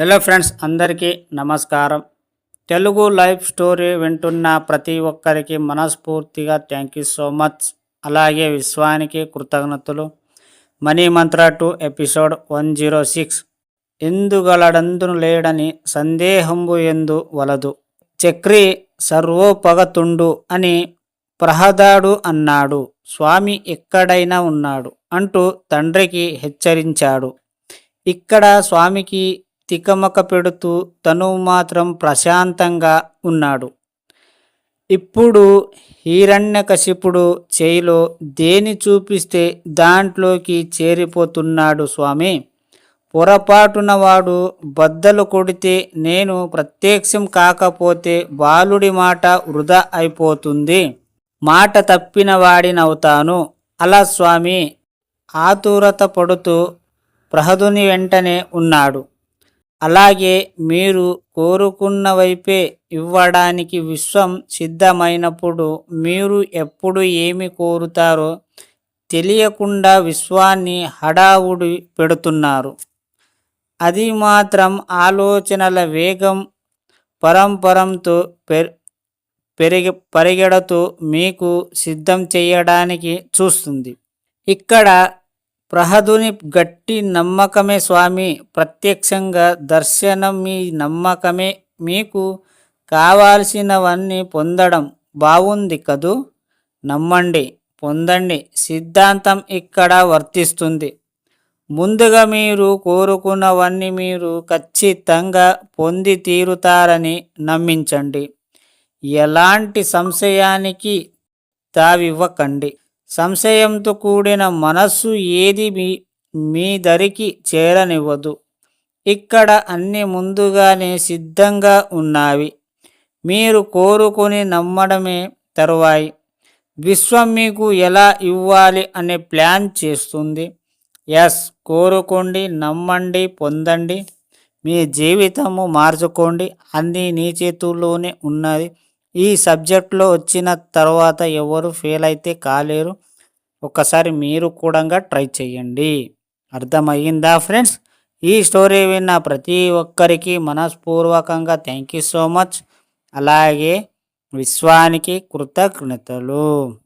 Hello friends అందరికీ నమస్కారం. Telugu life story వింటున్న ప్రతి ఒక్కరికి మనస్ఫూర్తిగా థ్యాంక్ యూ సో మచ్ అలాగే విశ్వానికి కృతజ్ఞతలు. Money mantra two episode one zero six. ఎందుగలడందును లేడని సందేహంబు ఎందు వలదు. చక్రి సర్వోపగతుండు అని ప్రహదాడు అన్నాడు. స్వామి ఎక్కడైనా ఉన్నాడు అంటూ తండ్రికి హెచ్చరించాడు. ఇక్కడ స్వామికి తికమక పెడుతూ తను మాత్రం ప్రశాంతంగా ఉన్నాడు. ఇప్పుడు హిరణ్యకశిపుడు చేయిలో దేని చూపిస్తే దాంట్లోకి చేరిపోతున్నాడు స్వామి? పొరపాటున వాడు బద్దలు కొడితే నేను ప్రత్యక్షం కాకపోతే బాలుడి మాట వృధా అయిపోతుంది. మాట తప్పిన వాడినవుతాను అలా స్వామి ఆతురత పడుతూ ప్రహదుని వెంటనే ఉన్నాడు. అలాగే మీరు కోరుకున్న వైపే ఇవ్వడానికి విశ్వం సిద్ధమైనప్పుడు మీరు ఎప్పుడు ఏమి కోరుతారో తెలియకుండా విశ్వాన్ని హడావుడి పెడుతున్నారు. అది మాత్రం ఆలోచనల వేగం పరంపరంతో పెరిగి పరిగెడుతూ మీకు సిద్ధం చేయడానికి చూస్తుంది. ఇక్కడ ప్రహదుని గట్టి నమ్మకమే స్వామి. ప్రత్యక్షంగా దర్శనం మీ నమ్మకమే. మీకు కావాల్సినవన్నీ పొందడం బాగుంది కదూ? నమ్మండి పొందండి. సిద్ధాంతం ఇక్కడ వర్తిస్తుంది. ముందుగా మీరు కోరుకున్నవన్నీ మీరు ఖచ్చితంగా పొంది తీరుతారని నమ్మించండి. ఎలాంటి సంశయానికి తావివ్వకండి సంశయంతో కూడిన మనస్సు ఏది మీ మీ దరికి చేరనివ్వదు. ఇక్కడ అన్ని ముందుగానే సిద్ధంగా ఉన్నావి. మీరు కోరుకొని నమ్మడమే తరువాయి. విశ్వం మీకు ఎలా ఇవ్వాలి అనే ప్లాన్ చేస్తుంది. ఎస్ కోరుకోండి నమ్మండి పొందండి. మీ జీవితము మార్చుకోండి. అన్నీ నీ చేతుల్లోనే ఉన్నది. ఈ సబ్జెక్ట్లో వచ్చిన తర్వాత ఎవరు ఫెయిల్ అయితే కాలేరు. ఒకసారి మీరు కూడా ట్రై చేయండి. అర్థమయ్యిందా ఫ్రెండ్స్? ఈ స్టోరీ విన్న ప్రతి ఒక్కరికి మనస్పూర్వకంగా థ్యాంక్ యూ సో మచ్. అలాగే విశ్వానికి కృతజ్ఞతలు.